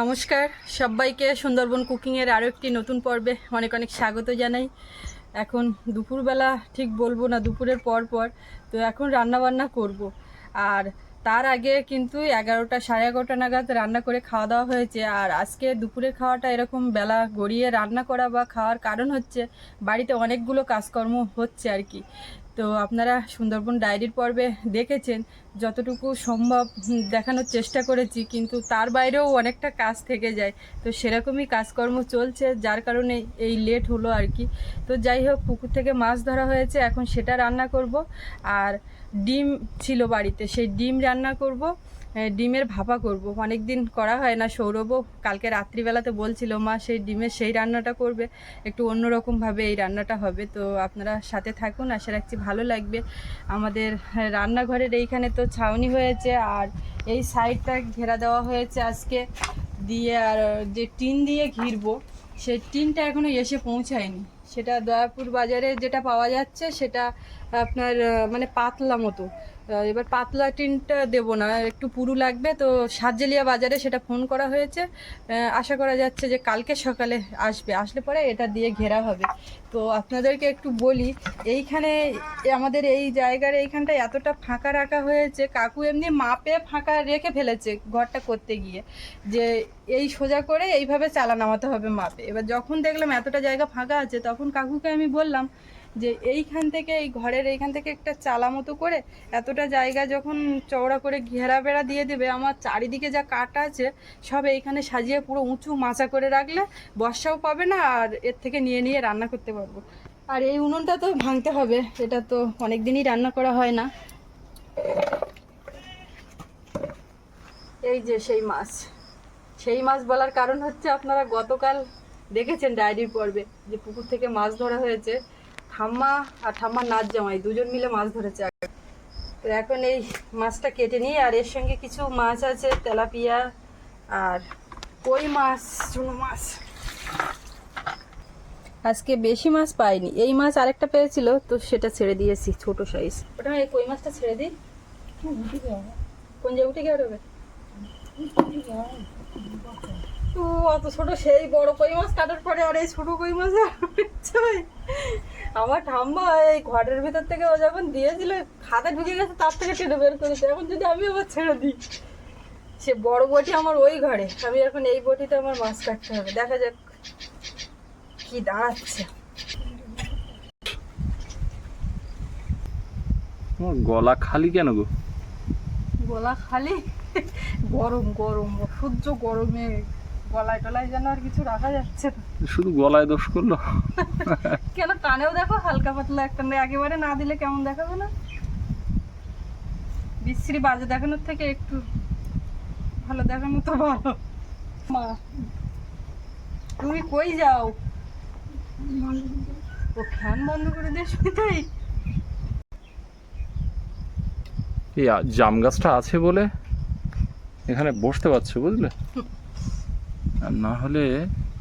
নমস্কার। সবাইকে সুন্দরবন কুকিংয়ের আরও একটি নতুন পর্বে অনেক অনেক স্বাগত জানাই। এখন দুপুরবেলা ঠিক বলব না, দুপুরের পর পর, তো এখন রান্না বান্না করব। আর তার আগে কিন্তু এগারোটা সাড়ে এগারোটা নাগাদ রান্না করে খাওয়া দাওয়া হয়েছে। আর আজকে দুপুরের খাওয়াটা এরকম বেলা গড়িয়ে রান্না করা বা খাওয়ার কারণ হচ্ছে, বাড়িতে অনেকগুলো কাজকর্ম হচ্ছে আর কি। তো আপনারা সুন্দরবন ডায়েরির পর্বে দেখেছেন, যতটুকু সম্ভব দেখানোর চেষ্টা করেছি, কিন্তু তার বাইরেও অনেকটা কাজ থেকে যায়। তো সেরকমই কাজকর্ম চলছে, যার কারণে এই লেট হলো আর কি। তো যাই হোক, পুকুর থেকে মাছ ধরা হয়েছে, এখন সেটা রান্না করব। আর ডিম ছিল বাড়িতে, সেই ডিম রান্না করব। ডিমের ভাপা করব। অনেক দিন করা হয় না, সৌরভও কালকে রাত্রিবেলাতে বলছিল, মা, সেই ডিমের সেই রান্নাটা করবে, একটু অন্যরকমভাবে এই রান্নাটা হবে। তো আপনারা সাথে থাকুন, আশা রাখছি ভালো লাগবে। আমাদের রান্নাঘরের এইখানে তো ছাউনি হয়েছে, আর এই সাইডটা ঘেরা দেওয়া হয়েছে আজকে। দিয়ে আর, যে টিন দিয়ে ঘিরবো, সেই টিনটা এখনও এসে পৌঁছায়নি। সেটা দয়াপুর বাজারে যেটা পাওয়া যাচ্ছে, সেটা আপনার মানে পাতলা মতো। এবার পাতলা টিনটা দেবো না, একটু পুরু লাগবে। তো সাতজেলিয়া বাজারে সেটা ফোন করা হয়েছে। আশা করা যাচ্ছে যে কালকে সকালে আসবে। আসলে পরে এটা দিয়ে ঘেরা হবে। তো আপনাদেরকে একটু বলি, এইখানে আমাদের এই জায়গার এইখানটা এতটা ফাঁকা রাখা হয়েছে, কাকু এমনি মাপে ফাঁকা রেখে ফেলেছে ঘরটা করতে গিয়ে। যে এই সোজা করে এইভাবে চালা নামাতে হবে মাপে। এবার যখন দেখলাম এতটা জায়গা ফাঁকা আছে, তখন কাকুকে আমি বললাম যে এইখান থেকে, এই ঘরের এইখান থেকে একটা চালা মতো করে এতটা জায়গা যখন চওড়া করে ঘেরা বেড়া দিয়ে দেবে, আমার চারিদিকে যা কাঠ আছে সব এইখানে সাজিয়ে পুরো উঁচু মাচা করে রাখলে বর্ষাও পাবে না আর এর থেকে নিয়ে নিয়ে রান্না করতে পারব। আর এই উনুনটা তো ভাঙতে হবে, এটা তো অনেক দিনই রান্না করা হয় না। এই যে সেই মাছ সেই মাছ বলার কারণ হচ্ছে আপনারা গতকাল দেখেছেন ডায়েরির পর্বে যে পুকুর থেকে মাছ ধরা হয়েছে। ঠাম্মা আর ঠাম্মার নাচ জামাই, দুজন মিলে মাছ ধরেছে। তো এখন এই মাছটা কেটে নিই, আর এর সঙ্গে কিছু মাছ আছে, তেলাপিয়া আর কই মাছ, চুনো মাছ। আজকে বেশি মাছ পাইনি। এই মাছ আরেকটা পেয়েছিল, তো সেটা ছেড়ে দিয়েছি, ছোট সাইজ ওটা এই কই মাছটা ছেড়ে দিই? কোন জায়গা উঠে গিয়ে ও, অত ছোট, সেই বড় কই মাছ কাটার পরে আর এই ছোট কই মাছ আমার ঠাম্মা এই ঘরের ভিতর থেকে ও যখন দিয়েছিল খাতা ঢুকে গেছে তার থেকে টেনে বের করেছে এখন যদি আমি আবার ছেড়ে দিই সে বড় বটি আমার ওই ঘরে। আমি এখন এই বটিতে আমার মাছ কাটতে হবে। দেখা যাক কি দাঁড়াচ্ছে। তোমার গলা খালি কেন গো? গলা খালি? গরম গরম। সূর্য গরমে গলায় টলায় যেন আর কিছু রাখা যাচ্ছে না। শুধু গলায় দোষ করল? কেন কানেও দেখো হালকা পাতলা একটা একেবারে না দিলে কেমন দেখাবে না? বিশ্রী বাজে দেখানোর থেকে একটু ভালো দেখানো তো ভালো। মা তুমি কই যাও? ও ফ্যান বন্ধ করে দিয়ে শুইতেই এই জাম গাছটা আছে বলে এখানে বসতে পারছ বুঝলে? আর না হলে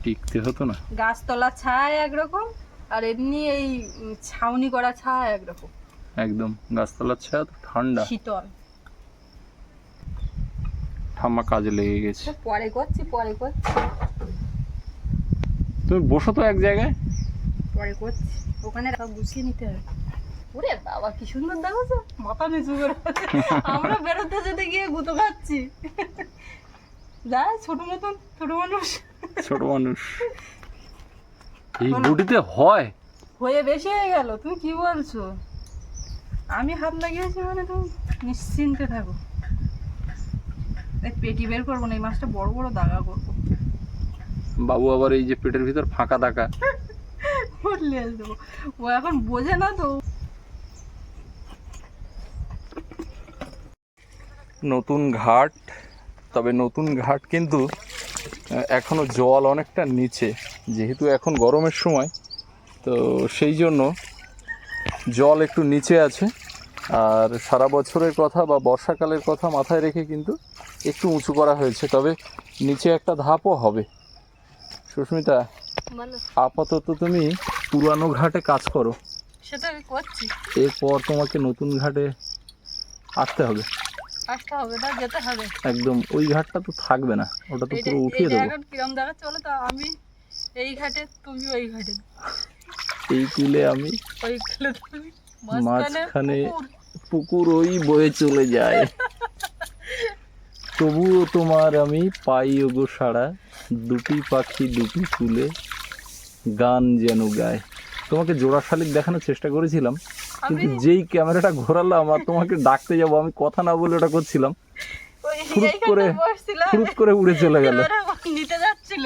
টিকতে হতো না। গাছতলা ছায় একরকম আর এমনি এই ছাউনি করা ছায় একরকম। একদম গাছতলার ছায়া তো ঠান্ডা। শীতল। ঠাম্মা কাজে লেগে গেছে। পরে করছি পরে করছি। তুমি বসো তো এক জায়গায়। পরে করছি। ওখানে গুছিয়ে নিতে হবে। ওরে বাবা কি সুন্দর দেখো মাথা নিচু করে। আমরা বেরোতে যেতে গিয়ে গুতো খাচ্ছি। যাই ছোট মতন ছোট মানুষ। ছোট মানুষ। এই বুটিতে হয়। হয়ে বেশি হয়ে গেল তুমি কি বলছো? আমি হাত লাগিয়েছি মানে তুমি নিশ্চিন্তে থাকো। পেটি বের করব না এই মাছটা বড় বড় দাগা করব। বাবু আবার এই যে পেটের ভিতর ফাঁকা দাকা করলে ও এখন বোঝে না তো। নতুন ঘাট তবে নতুন ঘাট কিন্তু আহ, এখনও জল অনেকটা নিচে যেহেতু এখন গরমের সময় তো সেই জন্য জল একটু নিচে আছে। আর সারা বছরের কথা বা বর্ষাকালের কথা মাথায় রেখে কিন্তু একটু উঁচু করা হয়েছে তবে নিচে একটা ধাপও হবে। সুস্মিতা আপাতত তুমি পুরানো ঘাটে কাজ করো। সেটা আমি করছি। এরপর তোমাকে নতুন ঘাটে আসতে হবে। আসতে হবে না যেতে হবে। একদম ওই ঘাটটা তো থাকবে না ওটা তো পুরো উঠিয়ে দেবো। এখন কিরম দেখাচ্ছে বলো তো আমি এই ঘাটে তুমি ওই ঘাটে। এই কুলে আমি ওই ঘাটে তুমি মাঝখানে পুকুর। পুকুর ওই বয়ে চলে যায়। তবুও তোমার আমি পাই ওগো সারা দুটি পাখি দুটি কুলে গান যেন গায়। তোমাকে জোড়া শালিক দেখানোর চেষ্টা করেছিলাম। কিন্তু যেই ক্যামেরাটা ঘোরালাম আর তোমাকে ডাকতে যাব আমি কথা না বলে ওটা করছিলাম। ফুরুত করে- ফুরুত করে উড়ে চলে গেল। নিতে যাচ্ছিল।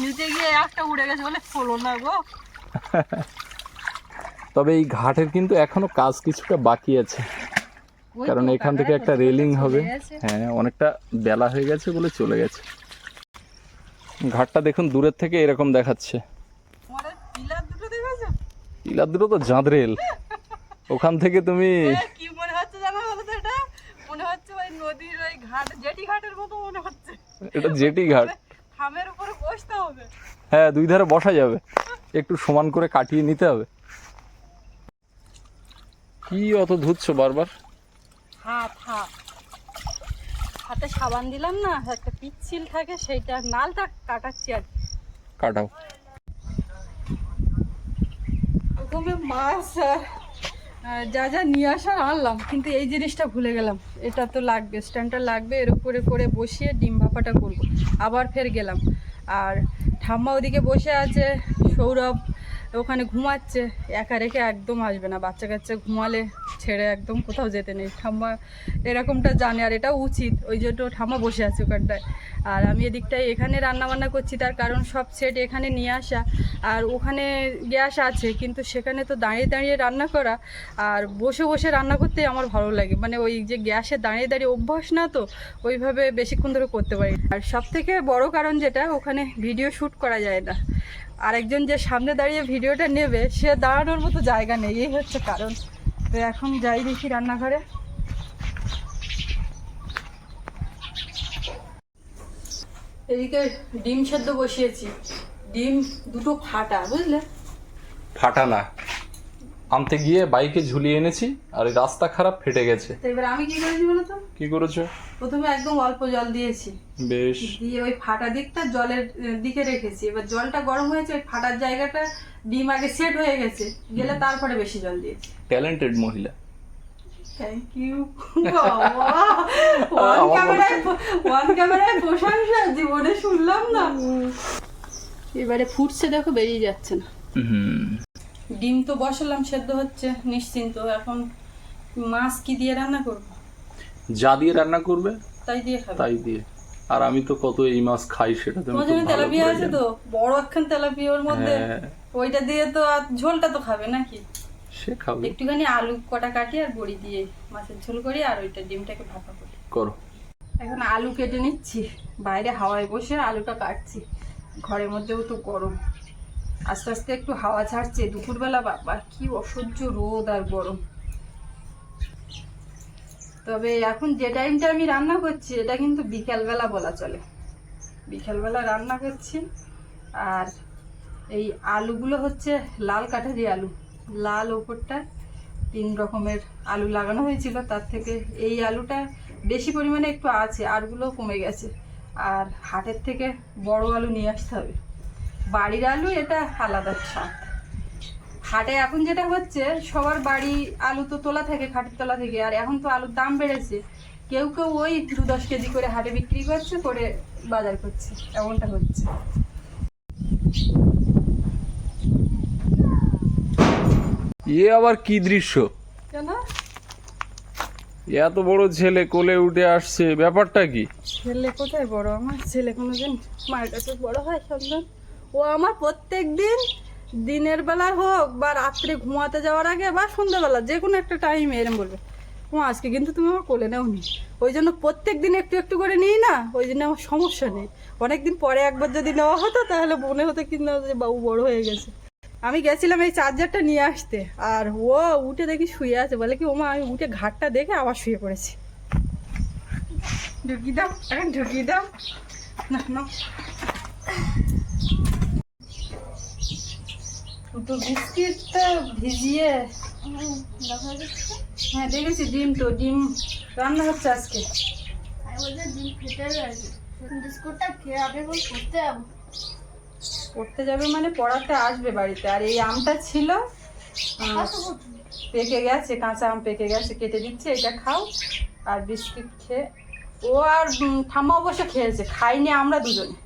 নিতে গিয়ে একটা উড়ে গেছে বলে না গো। তবে এই ঘাটের কিন্তু এখনও কাজ কিছুটা বাকি আছে। কারণ এখান থেকে একটা রেলিং হবে। হ্যাঁ অনেকটা বেলা হয়ে গেছে বলে চলে গেছে। ঘাটটা দেখুন দূরের থেকে এরকম দেখাচ্ছে? পিলার দুটো তো জাঁদরেল। ওখান থেকে তুমি কি মনে হচ্ছে জানো বলো এটা? মনে হচ্ছে ওই নদীর ওই ঘাট জেটি ঘাটের মতো মনে হচ্ছে। এটা জেটি ঘাট। খামের উপরে বসতে হবে। হ্যাঁ দুই ধারে বসা যাবে। একটু সমান করে কাটিয়ে নিতে হবে। কি অত ধুচ্ছ বারবার? হাত হাত। হাতে সাবান দিলাম না একটা পিচ্ছিল থাকে সেইটা নালটা কাটাচ্ছি আর কাটাও। প্রথমে মাছ যা যা নিয়ে আসার আনলাম, কিন্তু এই জিনিসটা ভুলে গেলাম। এটা তো লাগবে স্ট্যান্ডটা লাগবে, এর উপরে করে বসিয়ে ডিম ভাপাটা করব। আবার ফের গেলাম। আর ঠাম্মা ওদিকে বসে আছে, সৌরভ ওখানে ঘুমাচ্ছে, একা রেখে একদম আসবে না। বাচ্চা কাচ্চা ঘুমালে ছেড়ে একদম কোথাও যেতে নেই। ঠাম্মা এরকমটা জানে আর এটাও উচিত। ওই জন্য ঠাম্মা বসে আছে ওখানটায়। আর আমি এদিকটায় এখানে রান্নাবান্না করছি, তার কারণ সব সেট এখানে নিয়ে আসা। আর ওখানে গ্যাস আছে, কিন্তু সেখানে তো দাঁড়িয়ে দাঁড়িয়ে রান্না করা। আর বসে বসে রান্না করতে আমার ভালো লাগে। মানে ওই যে গ্যাসে দাঁড়িয়ে দাঁড়িয়ে অভ্যাস না তো, ওইভাবে বেশিক্ষণ ধরে করতে পারি। আর সব থেকে বড় কারণ যেটা, ওখানে ভিডিও শ্যুট করা যায় না। আরেকজন যে সামনে দাঁড়িয়ে ভিডিওটা নেবে, সে দাঁড়ানোর মতো জায়গা নেই, এই হচ্ছে কারণ। তো এখন যাই দেখি রান্নাঘরে। এদিকে ডিম সেদ্ধ বসিয়েছি। ডিম দুটো ফাটা, বুঝলে? ফাটা না। আনতে গিয়ে বাইকে ঝুলিয়ে এনেছি আর রাস্তা খারাপ ফেটে গেছে। তো এবার আমি কি করেছি বলো তো? কি করেছ? প্রথমে একদম অল্প জল দিয়েছি। বেশ। দিয়ে ওই ফাটা দিকটা জলের দিকে রেখেছি। এবার জলটা গরম হয়েছে ওই ফাটার জায়গাটা ডিম আগে সেট হয়ে গেছে। গেলে তারপরে বেশি জল দিয়েছি। ট্যালেন্টেড মহিলা। থ্যাংক ইউ ওয়ান ক্যামেরায় ওয়ান ক্যামেরায় প্রশংসা জীবনে শুনলাম না। এবারে ফুটছে দেখো বেরিয়ে যাচ্ছে না। হুম। ডিম তো বসালাম সেদ্ধ হচ্ছে নিশ্চিন্ত। এখন মাছ কি দিয়ে রান্না করব? যা দিয়ে রান্না করবে তাই দিয়ে খাব। তাই দিয়ে। আর আমি তো কত এই মাছ খাই সেটা জন্য তেলাপিয়া আছে তো? বড় একখান তেলাপিয়ার মধ্যে। হ্যাঁ। ওইটা দিয়ে তো আর ঝোলটা তো খাবে নাকি? সে খাবে। একটুখানি আলু কটা কাটি আর বড়ি দিয়ে মাছের ঝোল করি আর ওইটা ডিমটাকে ভাপা করি। করো। এখন আলু কেটে নিচ্ছি বাইরে হাওয়ায় বসে আলুটা কাটছি। ঘরের মধ্যেও তো গরম। আস্তে আস্তে একটু হাওয়া ছাড়ছে দুপুরবেলা বাবা কি অসহ্য রোদ আর গরম। তবে এখন যে টাইমটা আমি রান্না করছি, এটা কিন্তু বিকালবেলা বলা চলে। বিকালবেলা রান্না করছি, আর এই আলুগুলো হচ্ছে লাল কাঠারি আলু। লাল ওপরটা তিন রকমের আলু লাগানো হয়েছিল, তার থেকে এই আলুটা বেশি পরিমাণে একটু আছে আরগুলো কমে গেছে। আর হাটের থেকে বড় আলু নিয়ে আসতে হবে। বাড়ির আলু এটা আলাদা স্বাদ হাটে এখন যেটা হচ্ছে সবার বাড়ি আলু তো তোলা থাকে খাটের তোলা থেকে আর এখন তো আলুর দাম বেড়েছে। কেউ কেউ ওই দু দশ কেজি করে হাটে বিক্রি করছে করে বাজার করছে এমনটা হচ্ছে। এ আবার কি দৃশ্য? কেন? এত বড় ছেলে কোলে উঠে আসছে ব্যাপারটা কি? ছেলে কোথায় বড়? আমার ছেলে কোনোদিন মায়ের কাছে বড় হয় সন্তান ও আমার প্রত্যেক দিন, দিনের বেলা হোক বা রাত্রে ঘুমাতে যাওয়ার আগে বা সন্ধ্যাবেলা, যে কোনো একটা টাইম এরম বলবে ও আজকে কিন্তু তুমি আমার কোলে নেও নি ওই জন্য প্রত্যেক দিন একটু একটু করে নিই না, ওই জন্য আমার সমস্যা নেই। অনেক দিন পরে একবার যদি নেওয়া হতো, তাহলে মনে হতো কিন্তু যে বাবু বড় হয়ে গেছে। আমি গেছিলাম এই চার্জারটা নিয়ে আসতে, আর ও উঠে দেখি শুয়ে আছে, বলে কি ওমা আমি উঠে ঘাটটা দেখে আবার শুয়ে পড়েছি। ঢুকি দাও, এখন ঢুকি দাও। না না দুটো বিস্কিটটা ভিজিয়ে। হ্যাঁ দেখেছি ডিম তো, ডিম রান্না হচ্ছে আজকে। পড়তে যাবে মানে পড়াতে আসবে বাড়িতে। আর এই আমটা ছিল? পেকে গেছে, কাঁচা আম পেকে গেছে, কেটে দিচ্ছে, এটা খাও। আর বিস্কিট খেয়ে, ও আর ঠাম্মা অবশ্য খেয়েছে, খাইনি আমরা দুজনে।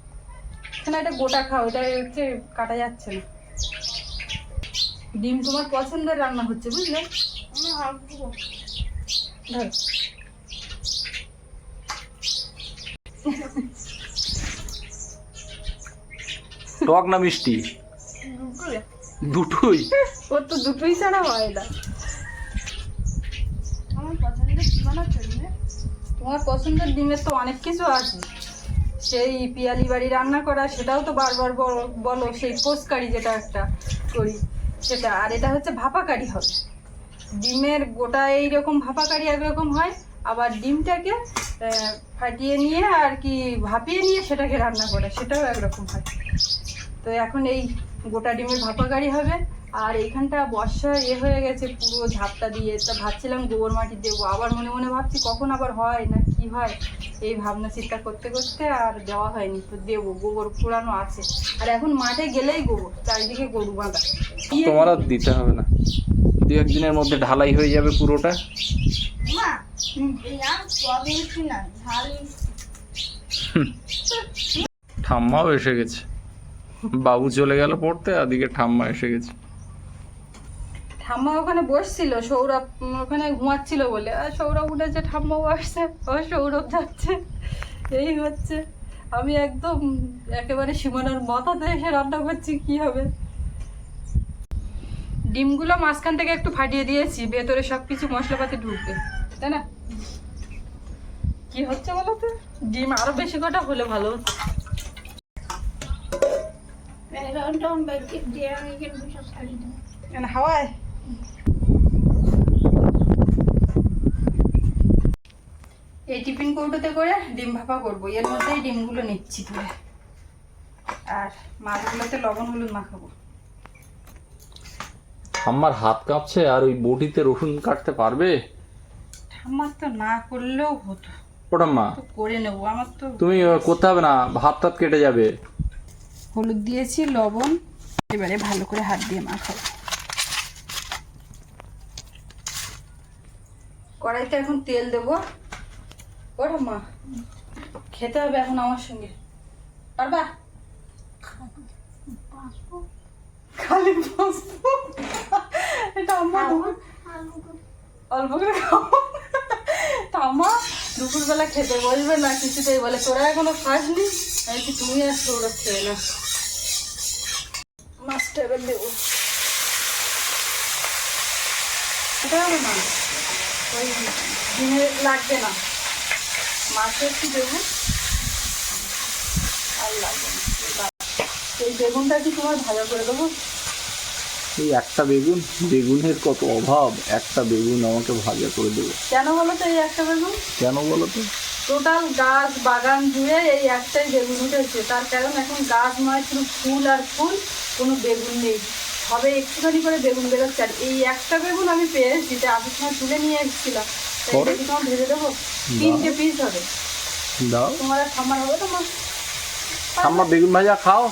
এখানে এটা গোটা খাও, এটা হচ্ছে কাটা যাচ্ছে না। ডিম তোমার পছন্দের রান্না হচ্ছে বুঝলে? টক না মিষ্টি? দুটোই। ওর তো দুটোই ছাড়া হয় না। আমার পছন্দের তোমার পছন্দের ডিমের তো অনেক কিছু আছে। সেই পিয়ালি বাড়ি রান্না করা সেটাও তো বারবার বলো- বলো সেই পোস্ট কারি যেটা একটা করি। সেটা, আর এটা হচ্ছে ভাপা কারি হবে। ডিমের গোটা এইরকম ভাপা কারি একরকম হয়, আবার ডিমটাকে ফাটিয়ে নিয়ে আর কি ভাপিয়ে নিয়ে সেটাকে রান্না করে, সেটাও একরকম হয়। তো এখন এই গোটা ডিমের ভাপা কারি হবে। আর এইখানটা বর্ষা ইয়ে হয়ে গেছে পুরো ঝাপটা দিয়ে। তা ভাবছিলাম গোবর মাটি দেবো আবার মনে মনে ভাবছি কখন আবার হয় না কি হয়? এই ভাবনা চিন্তা করতে করতে আর দেওয়া হয়নি তো দেবো গোবর পুরানো আছে। আর এখন মাঠে গেলেই গোবর চারিদিকে গরু বাঁধা। তোমার আর দিতে হবে না। দু একদিনের মধ্যে ঢালাই হয়ে যাবে পুরোটা। ঠাম্মাও এসে গেছে। বাবু চলে গেল পড়তে আর দিকে ঠাম্মা এসে গেছে। ঠাম্মা ওখানে বসছিল সৌরভ ওখানে ঘুমাচ্ছিল বলে। আর সৌরভ উঠেছে ঠাম্মাও আসছে ও সৌরভ যাচ্ছে। এই হচ্ছে। আমি একদম একেবারে সীমানার মাথাতে এসে রান্না করছি কি হবে? ডিমগুলো মাঝখান থেকে একটু ফাটিয়ে দিয়েছি ভেতরে সব কিছু মশলাপাতি ঢুকবে তাই না? কি হচ্ছে বলো তো? ডিম আরও বেশি কটা হলে ভালো হতো। হাওয়ায়? এই টিফিন কৌটোতে করে ডিম ভাপা করব। এর মধ্যেই ডিমগুলো নিচ্ছি ধরে আর মাছগুলোতে লবণ হলুদ মাখাবো। ঠাম্মার হাত কাঁপছে আর ওই বটিতে রসুন কাটতে পারবে? আমার তো না করলেও হতো। ও ঠাম্মা তো করে নেব। আমার তো তুমি করতে হবে না ভাত টাত কেটে যাবে। হলুদ দিয়েছি লবণ এবারে ভালো করে হাত দিয়ে মাখাবো। কড়াইতে এখন তেল দেবো। ওটা মা খেতে হবে এখন আমার সঙ্গে। পারবা? খালি এটা আমার অল্প করে ঠাম্মা দুপুরবেলা খেতে বলবে না কিছুতেই বলে তোরা এখনও খাসনি? আমি কি তুমি আর সৌরভ খেয়ে না মাছটা এবার দেবো। এটা হবে না ওই ডিমে লাগবে না। মাছে একটু দেবো আর লাগবে না। এই এই বেগুনটা কি তোমার ভাজা করে দেবো। এই একটা বেগুন বেগুনের কত অভাব একটা বেগুন আমাকে ভাজা করে দেবে। কেন বলো তো এই একটা বেগুন? কেন বলো তো? টোটাল গাছ বাগান জুড়ে এই একটাই বেগুন উঠেছে। তার কারণ এখন গাছ নয় শুধু ফুল আর ফুল কোনো বেগুন নেই। হবে একটুখানি করে বেগুন বেরোচ্ছে। আর এই একটা বেগুন আমি পেয়েছি তাই আসার সময় তুলে নিয়ে এসেছিলাম। তোমার ভেজে দেবো? তিনটে পিস হবে। তোমার আর খামার হবে তোমার বেগুন ভাজা খাও।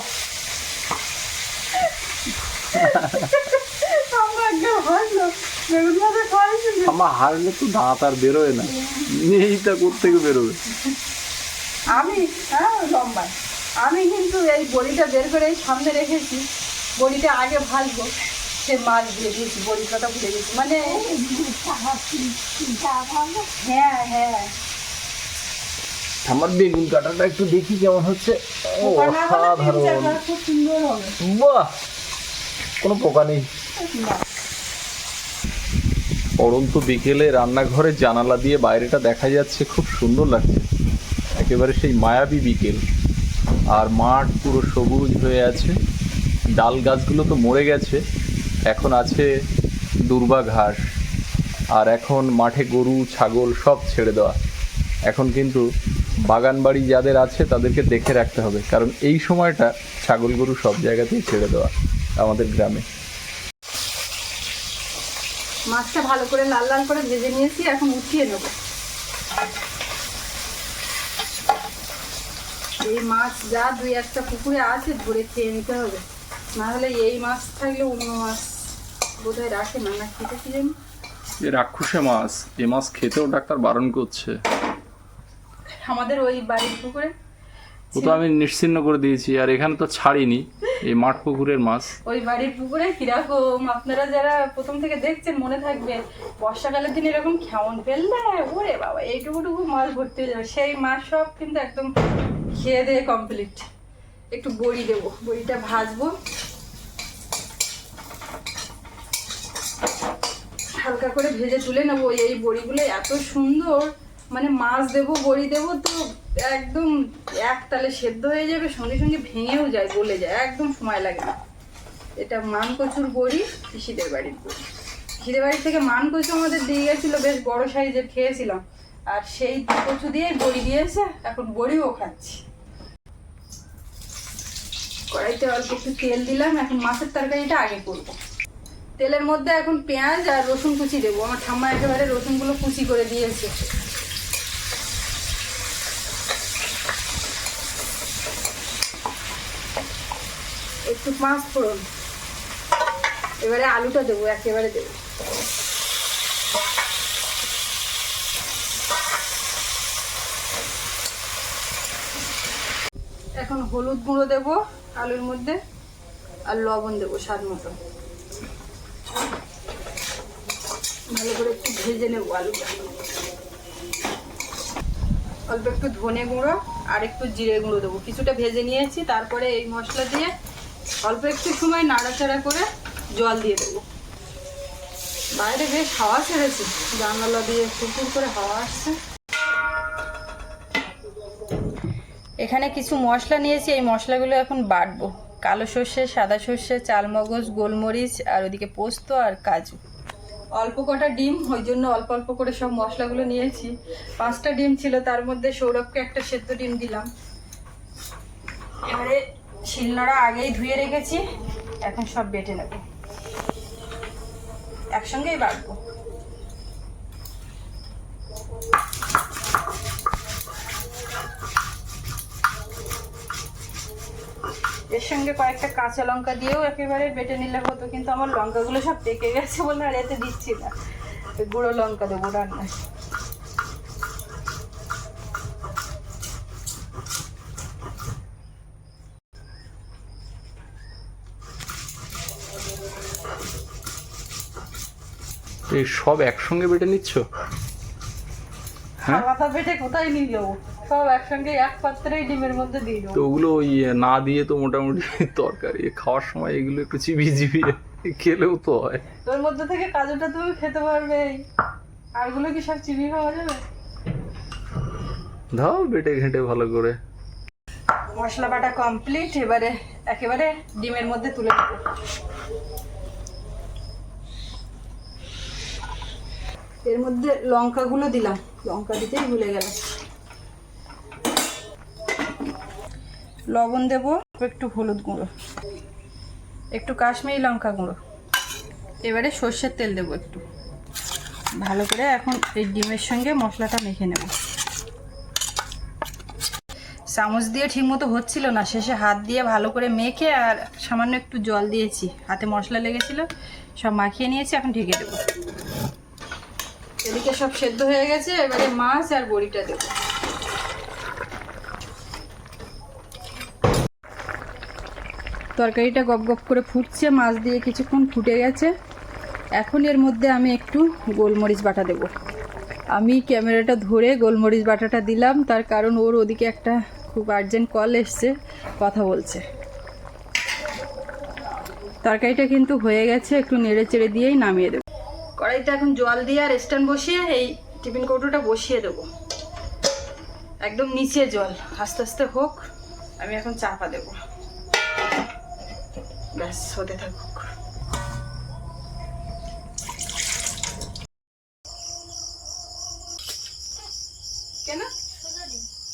আমরা হারলে তো দাঁত আর বেরোয় না। এইটা কোথেকে বেরোবে? আমি হ্যাঁ লম্বা। আমি কিন্তু এই বড়িটা বের করে সামনে রেখেছি। বড়িটা আগে ভাজবো। সে মাছ দিয়ে দিয়েছি বড়ি কথা ভুলে গেছি। মানে হ্যাঁ হ্যাঁ। আমার বেগুন কাটাটা একটু দেখি কেমন হচ্ছে। ও অসাধারণ। বাহ! কোনো পোকা নেই। পরন্ত বিকেলে রান্নাঘরের জানালা দিয়ে বাইরেটা দেখা যাচ্ছে খুব সুন্দর লাগছে। একেবারে সেই মায়াবী বিকেল। আর মাঠ পুরো সবুজ হয়ে আছে। ডাল গাছগুলো তো মরে গেছে, এখন আছে দুর্বা ঘাস, আর এখন মাঠে গরু, ছাগল সব ছেড়ে দেওয়া। এখন কিন্তু বাগান বাড়ি যাদের আছে তাদেরকে দেখে রাখতে হবে, কারণ এই সময়টা ছাগল গরু সব জায়গাতেই ছেড়ে দেওয়া আমাদের গ্রামে। মাছটা ভালো করে লাল লাল করে ভেজে নিয়েছি, এখন উঠিয়ে নেব। এই মাছ যা দুই একটা পুকুরে আছে, ধরে খেয়ে নিতে হবে। না হলে এই মাছ থাকলে অন্য মাছ বোধহয় রাখে না না খেতে কি জানি? এ রাক্ষসে মাছ এ মাছ খেতেও ডাক্তার বারণ করছে। আমাদের ওই বাড়ির পুকুরে? ও তো আমি নিশ্চিন্ন করে দিয়েছি আর এখানে তো ছাড়িনি এই মাঠ পুকুরের মাছ। ওই বাড়ির পুকুরে? কীরকম? আপনারা যারা প্রথম থেকে দেখছেন মনে থাকবে বর্ষাকালের দিন এরকম খেমন ফেললে ওরে বাবা এইটুকুটুকু মাছ ভর্তি হয়ে যাবে। সেই মাছ সব কিন্তু একদম খেয়ে দিয়ে কমপ্লিট একটু বড়ি দেবো। বড়িটা ভাজবো। হালকা করে ভেজে তুলে নেব। এই বড়িগুলো এত সুন্দর। মানে মাছ দেবো, বড়ি দেবো তো একদম এক তালে সেদ্ধ হয়ে যাবে, সঙ্গে সঙ্গে ভেঙেও যায়, গলে যায়। একদম সময় লাগে না। এটা মান কচুর বড়ি পিসিদের বাড়ির বড়ি? পিসিদের বাড়ি থেকে মান কচু আমাদের দিয়ে গেছিল, বেশ বড় সাইজের খেয়েছিলাম। আর সেই কচু দিয়ে বড়ি দিয়েছে, এখন বড়িও খাচ্ছি। কড়াইতে অল্প একটু তেল দিলাম, এখন মাছের তরকারিটা আগে করব। তেলের মধ্যে এখন পেঁয়াজ আর রসুন কুচি দেবো। আমার ঠাম্মা একেবারে রসুনগুলো কুচি করে দিয়েছে। একটু পাঁচ ফোড়ন। এবারে আলুটা দেবো, একেবারে দেবো। এখন হলুদ গুঁড়ো দেবো, আলুর মধ্যে, আর লবণ দেবো স্বাদ মতো। ভালো করে একটু ভেজে নেব আলুটা। অল্প একটু ধনে গুঁড়ো আর একটু জিরে গুঁড়ো দেবো। কিছুটা ভেজে নিয়েছি, তারপরে এই মশলা দিয়ে অল্প একটু সময় নাড়াচাড়া করে জল দিয়ে দেবো। বাইরে বেশ হাওয়া ছেড়েছে, জানালা দিয়ে ফুরফুর করে হাওয়া আসছে। এখানে কিছু মশলা নিয়েছি, এই মশলাগুলো এখন বাটবো। কালো সর্ষে, সাদা সর্ষে, চালমগজ, গোলমরিচ, আর ওদিকে পোস্ত আর কাজু। অল্প কটা ডিম, ওই জন্য অল্প অল্প করে সব মশলাগুলো নিয়েছি। পাঁচটা ডিম ছিল, তার মধ্যে সৌরভকে একটা সেদ্ধ ডিম দিলাম। এবারে শিলনোড়া আগেই ধুয়ে রেখেছি, এখন সব বেটে নেব। একসঙ্গেই বাটবো। এর সঙ্গে কয়েকটা কাঁচা লঙ্কা দিয়েও একেবারে বেটে নিলে হতো কিন্তু আমার লঙ্কাগুলো সব পেকে গেছে বলে আর এতে দিচ্ছি না। গুঁড়ো লঙ্কা দেবো রান্নায়। সব একসঙ্গে বেটে নিচ্ছ? হ্যাঁ? বেটে কোথায় নিয়ে সব একসঙ্গে এক পাত্রেই ডিমের মধ্যে দিয়ে তো ওগুলো ওই না দিয়ে তো মোটামুটি তরকারি। খাওয়ার সময় এগুলো একটু চিবিয়ে চিবিয়ে খেলেও তো হয়। তোর মধ্যে থেকে কাজুটা তুমি খেতে পারবে। আরগুলো কি সব চিবি খাওয়া যাবে? দাও বেটে ঘেঁটে ভালো করে। মশলা বাটা কমপ্লিট এবারে একেবারে ডিমের মধ্যে তুলে দেবো এর মধ্যে লঙ্কাগুলো দিলাম। লঙ্কা দিতেই ভুলে গেলাম। লবণ দেবো, একটু হলুদ গুঁড়ো, একটু কাশ্মীরি লঙ্কা গুঁড়ো। এবারে সর্ষের তেল দেবো একটু। ভালো করে এখন এই ডিমের সঙ্গে মশলাটা মেখে নেব। চামচ দিয়ে ঠিকমতো হচ্ছিল না, শেষে হাত দিয়ে ভালো করে মেখে আর সামান্য একটু জল দিয়েছি। হাতে মশলা লেগেছিল, সব মাখিয়ে নিয়েছি, এখন ঢেকে দেবো। এদিকে সব সেদ্ধ হয়ে গেছে, এবারে মাছ আর বড়িটা দেবো। তরকারিটা গপ গপ করে ফুটছে, মাছ দিয়ে কিছুক্ষণ ফুটে গেছে। এখন এর মধ্যে আমি একটু গোলমরিচ বাটা দেব। আমি ক্যামেরাটা ধরে গোলমরিচ বাটাটা দিলাম, তার কারণ ওর ওদিকে একটা খুব আর্জেন্ট কল এসছে, কথা বলছে। তরকারিটা কিন্তু হয়ে গেছে, একটু নেড়ে চেড়ে দিয়েই নামিয়ে দেবো। কড়াইতে এখন জল দিয়ে আর স্ট্যান্ড বসিয়ে এই টিফিন কৌটোটা বসিয়ে দেবো। একদম নিচে জল, আস্তে আস্তে হোক, আমি এখন চাপা দেবো। ব্যাস হতে থাকুক। কেন?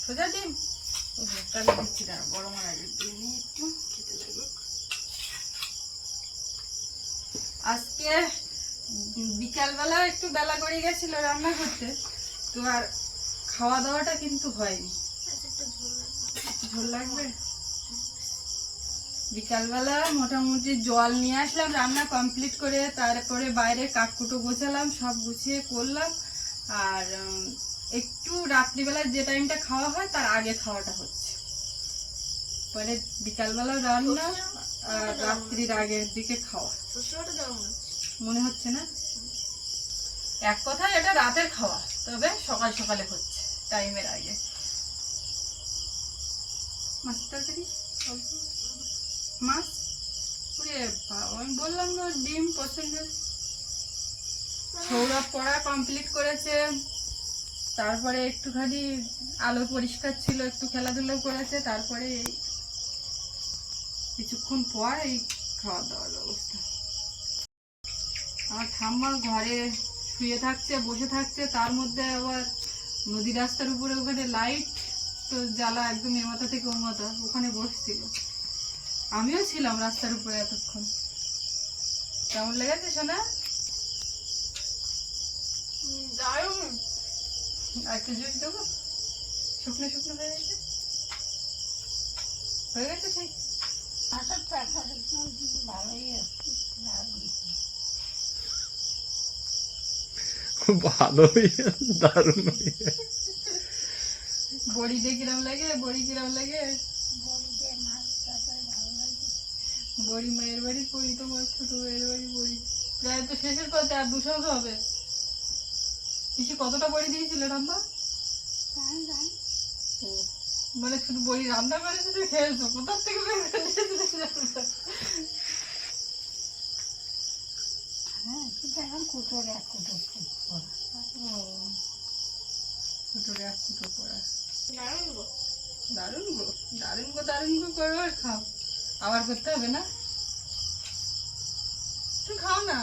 সোজা ডিম। ও ভেতরটা আমি দিচ্ছি দাঁড়া গরম আগে দিয়ে নিই একটু খেতে লাগুক আজকে বিকালবেলা একটু বেলা করে গেছিল রান্না করতে তো আর খাওয়া দাওয়াটা কিন্তু হয়নি। ঝোল লাগবে? বিকালবেলা মোটামুটি জল নিয়ে আসলাম, রান্না কমপ্লিট করে তারপরে বাইরে কাঠকুটো গোছালাম, সব গুছিয়ে করলাম আর একটু রাত্রিবেলা যে টাইমটা খাওয়া হয়, তার আগে খাওয়াটা হচ্ছে পরে বিকালবেলা রান্না আর রাত্রির আগের দিকে খাওয়া মনে হচ্ছে। না এক কথায় এটা রাতের খাওয়া, তবে সকাল সকালে হচ্ছে টাইমের আগে মাছ তরকারি। মাছ? ওরে আমি বললাম না, ডিম পছন্দের। সৌরভ পড়া কমপ্লিট করেছে। তারপরে একটুখানি আলো পরিষ্কার ছিল, একটু খেলাধুলো করেছে, তারপরে এই কিছুক্ষণ পর এই খাওয়া দাওয়ার আমার ঠাম্মা ঘরে শুয়ে থাকছে, বসে থাকছে, তার মধ্যে আবার নদী রাস্তার উপরে ওখানে লাইট তো জ্বালা একদম এ থেকে ও ওখানে বসছিল। আমিও ছিলাম রাস্তার উপরে এতক্ষণ। কেমন লেগেছে দারুণ। আর একটু জুস দেবো? শুকনো শুকনো হয়ে গেছে? হয়ে গেছে ঠিক ভালোই দারুণ। বড়ি দিয়ে কিরম লাগে বড়ি কিরম লাগে? বড়ি মায়ের বাড়ি করি তোমার ছোট মায়ের বাড়ি বড়ি প্রায় তো শেষের পথে আর দুশো হবে। পিসি কতটা বড়ি দিয়েছিল রাম্বা মানে শুধু বড়ি রান্না করেছে তুই খেয়েছো? কোথার থেকে বের করে। রান্না? ও, কুটোরে এক কুটো দারুণ গো। দারুণ গো দারুণ গো দারুণ গো করো আর খাও। আবার করতে হবে না? তুই খাও না।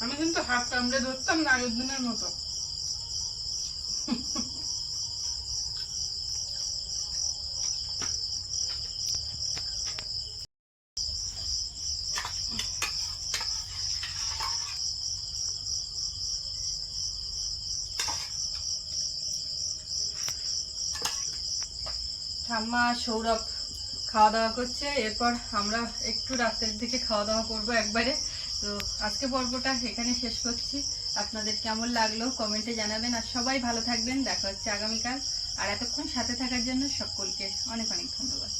আমি কিন্তু হাত কামড়ে ধরতাম না আগের দিনের মতো। আর সৌরভ খাওয়া দাওয়া করছে। এরপর আমরা একটু রাতের দিকে খাওয়া দাওয়া করব একবারে। তো আজকে পর্বটা এখানে শেষ করছি। আপনাদের কেমন লাগল কমেন্টে জানাবেন। আর সবাই ভালো থাকবেন। দেখা হচ্ছে আগামীকাল। আর এতক্ষণ সাথে থাকার জন্য সকলকে অনেক অনেক ধন্যবাদ।